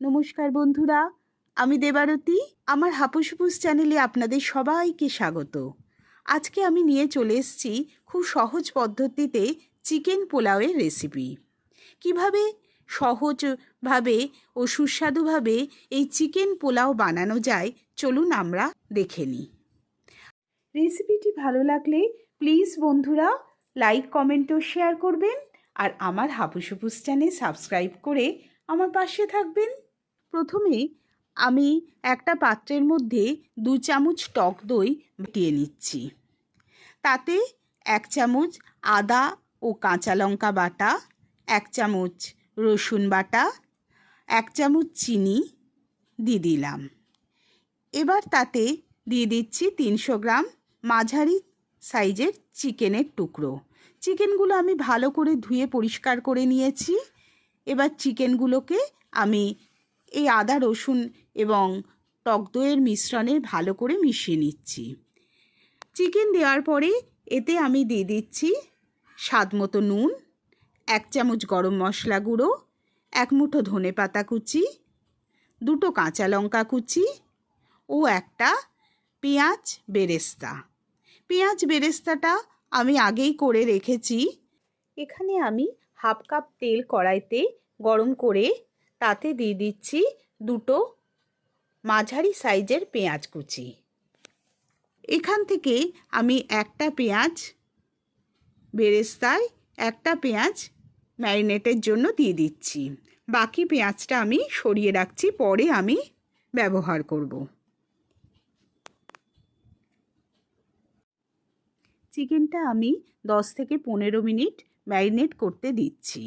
নমস্কার বন্ধুরা, আমি দেবারতী, আমার হাপুসুপুস চ্যানেলে আপনাদের সবাইকে স্বাগত। আজকে আমি নিয়ে চলে এসেছি খুব সহজ পদ্ধতিতে চিকেন পোলাওয়ের রেসিপি। কীভাবে সহজভাবে ও সুস্বাদুভাবে এই চিকেন পোলাও বানানো যায়, চলুন আমরা দেখে নিই। রেসিপিটি ভালো লাগলে প্লিজ বন্ধুরা, লাইক, কমেন্ট ও শেয়ার করবেন, আর আমার হাপুসুপুস চ্যানেল সাবস্ক্রাইব করে আমার পাশে থাকবেন। প্রথমে আমি একটা পাত্রের মধ্যে দু চামচ টক দই ফুটিয়ে নিচ্ছি। তাতে এক চামচ আদা ও কাঁচা লঙ্কা বাটা, এক চামচ রসুন বাটা, এক চামচ চিনি দিয়ে দিলাম। এবার তাতে দিয়ে দিচ্ছি তিনশো গ্রাম মাঝারি সাইজের চিকেনের টুকরো। চিকেনগুলো আমি ভালো করে ধুয়ে পরিষ্কার করে নিয়েছি। এবার চিকেনগুলোকে আমি এই আদা, রসুন এবং টক দইয়ের মিশ্রণে ভালো করে মিশিয়ে নিচ্ছি। চিকেন দেওয়ার পরে এতে আমি দিয়ে দিচ্ছি স্বাদ মতো নুন, এক চামচ গরম মশলা গুঁড়ো, এক মুঠো ধনে পাতা কুচি, দুটো কাঁচা লঙ্কা কুচি ও একটা পেঁয়াজ বেরেস্তা। পেঁয়াজ বেরেস্তাটা আমি আগেই করে রেখেছি। এখানে আমি হাফ কাপ তেল কড়াইতে গরম করে তাতে দিয়ে দিচ্ছি দুটো মাঝারি সাইজের পেঁয়াজ কুচি। এখান থেকে আমি একটা পেঁয়াজ বেরেস্তায়, একটা পেঁয়াজ ম্যারিনেটের জন্য দিয়ে দিচ্ছি। বাকি পেঁয়াজটা আমি সরিয়ে রাখছি, পরে আমি ব্যবহার করব। চিকেনটা আমি দশ থেকে পনেরো মিনিট ম্যারিনেট করতে দিচ্ছি।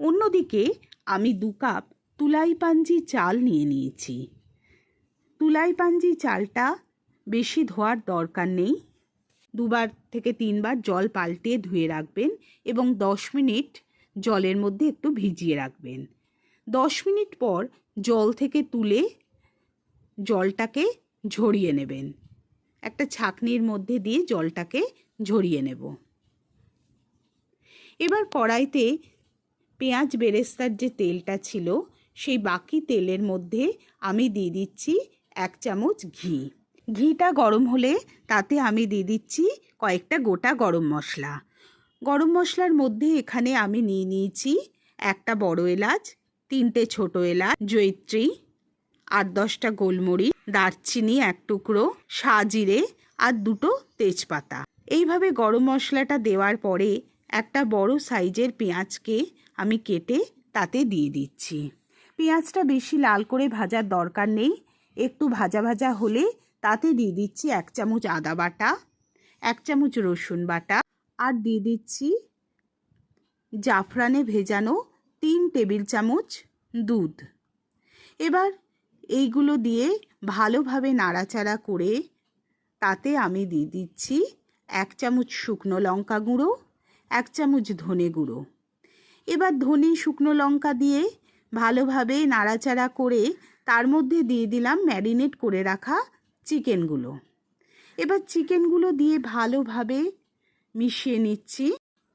অন্যদিকে আমি দু কাপ তুলাই পাঞ্জি চাল নিয়ে নিয়েছি। তুলাই পাঞ্জি চালটা বেশি ধোয়ার দরকার নেই। দুবার থেকে তিনবার জল পাল্টিয়ে ধুয়ে রাখবেন এবং দশ মিনিট জলের মধ্যে একটু ভিজিয়ে রাখবেন। দশ মিনিট পর জল থেকে তুলে জলটাকে ঝরিয়ে নেবেন। একটা ছাকনির মধ্যে দিয়ে জলটাকে ঝরিয়ে নেব। এবার কড়াইতে পেঁয়াজ বেরেস্তার যে তেলটা ছিল, সেই বাকি তেলের মধ্যে আমি দিয়ে দিচ্ছি এক চামচ ঘি। ঘিটা গরম হলে তাতে আমি দিয়ে দিচ্ছি কয়েকটা গোটা গরম মশলা। গরম মশলার মধ্যে এখানে আমি নিয়ে নিয়েছি একটা বড় এলাচ, তিনটে ছোট এলাচ জৈত্রী আট দশটা গোলমরিচ, দারচিনি এক টুকরো, সাজিরে আর দুটো তেজপাতা। এইভাবে গরম মশলাটা দেওয়ার পরে একটা বড় সাইজের পেঁয়াজকে আমি কেটে তাতে দিয়ে দিচ্ছি। পেঁয়াজটা বেশি লাল করে ভাজার দরকার নেই। একটু ভাজা ভাজা হলে তাতে দিয়ে দিচ্ছি এক চামচ আদা বাটা, এক চামচ রসুন বাটা আর দিয়ে দিচ্ছি জাফরানে ভেজানো তিন টেবিল চামচ দুধ। এবার এইগুলো দিয়ে ভালোভাবে নাড়াচাড়া করে তাতে আমি দিয়ে দিচ্ছি এক চামচ শুকনো লঙ্কা গুঁড়ো এক চামচ ধনে গুঁড়ো। এবার ধনে শুকনো লঙ্কা দিয়ে ভালোভাবে নাড়াচাড়া করে তার মধ্যে দিয়ে দিলাম ম্যারিনেট করে রাখা চিকেনগুলো। এবার চিকেনগুলো দিয়ে ভালোভাবে মিশিয়ে নিচ্ছি।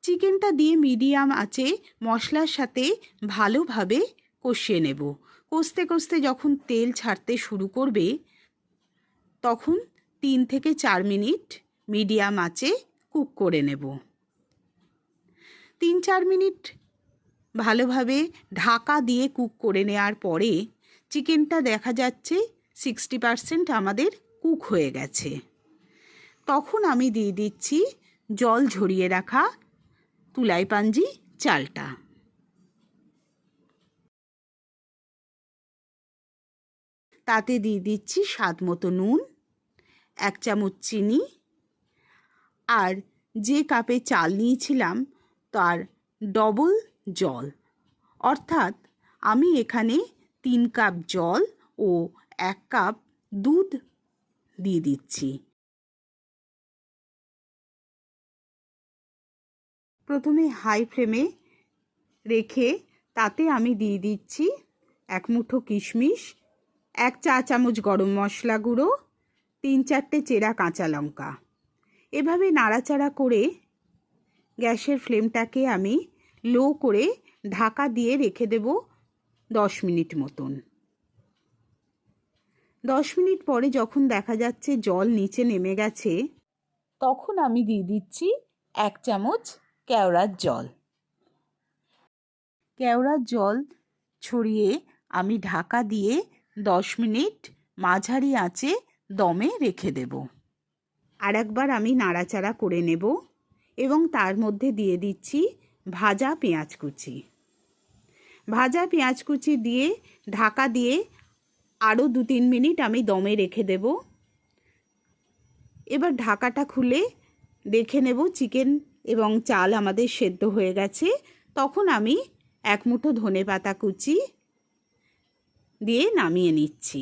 চিকেনটা দিয়ে মিডিয়াম আছে মশলার সাথে ভালোভাবে কষিয়ে নেব। কষতে কষতে যখন তেল ছাড়তে শুরু করবে, তখন তিন থেকে চার মিনিট মিডিয়াম আঁচে কুক করে নেব। তিন চার মিনিট ভালোভাবে ঢাকা দিয়ে কুক করে নেওয়ার পরে চিকেনটা দেখা যাচ্ছে সিক্সটি পারসেন্ট আমাদের কুক হয়ে গেছে। তখন আমি দিয়ে দিচ্ছি জল ঝরিয়ে রাখা তুলাই পাঞ্জি চালটা। তাতে দিয়ে দিচ্ছি স্বাদ মতো নুন, এক চামচ চিনি আর যে কাপে চাল নিয়েছিলাম তার ডবল জল। অর্থাৎ আমি এখানে তিন কাপ জল ও এক কাপ দুধ দিয়ে দিচ্ছি। প্রথমে হাই ফ্লেমে রেখে তাতে আমি দিয়ে দিচ্ছি এক মুঠো কিশমিশ, এক চা চামচ গরম মশলা গুঁড়ো, তিন চারটে চেরা কাঁচা লঙ্কা। এভাবে নাড়াচাড়া করে গ্যাসের ফ্লেমটাকে আমি লো করে ঢাকা দিয়ে রেখে দেব দশ মিনিট মতন। দশ মিনিট পরে যখন দেখা যাচ্ছে জল নিচে নেমে গেছে, তখন আমি দিয়ে দিচ্ছি এক চামচ কেওড়ার জল। কেওড়ার জল ছড়িয়ে আমি ঢাকা দিয়ে দশ মিনিট মাঝারি আঁচে দমে রেখে দেব। আর একবার আমি নাড়াচাড়া করে নেব। এবং তার মধ্যে দিয়ে দিচ্ছি ভাজা পেঁয়াজ কুচি। ভাজা পেঁয়াজ কুচি দিয়ে ঢাকা দিয়ে আরও দু তিন মিনিট আমি দমে রেখে দেব। এবার ঢাকাটা খুলে দেখে নেব চিকেন এবং চাল আমাদের সেদ্ধ হয়ে গেছে। তখন আমি এক মুঠো ধনে পাতা কুচি দিয়ে নামিয়ে নিচ্ছি।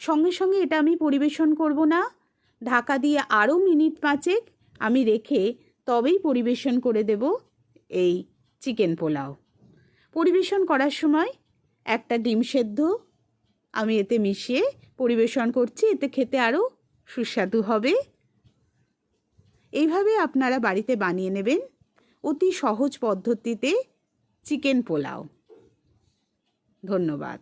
সঙ্গে সঙ্গে এটা আমি পরিবেশন করব না। ঢাকা দিয়ে আরও মিনিট পাঁচেক আমি রেখে তবেই পরিবেশন করে দেব এই চিকেন পোলাও। পরিবেশন করার সময় একটা ডিম সেদ্ধ, আমি এতে মিশিয়ে পরিবেশন করছি, এতে খেতে আরও সুস্বাদু হবে। এইভাবে আপনারা বাড়িতে বানিয়ে নেবেন অতি সহজ পদ্ধতিতে চিকেন পোলাও। ধন্যবাদ।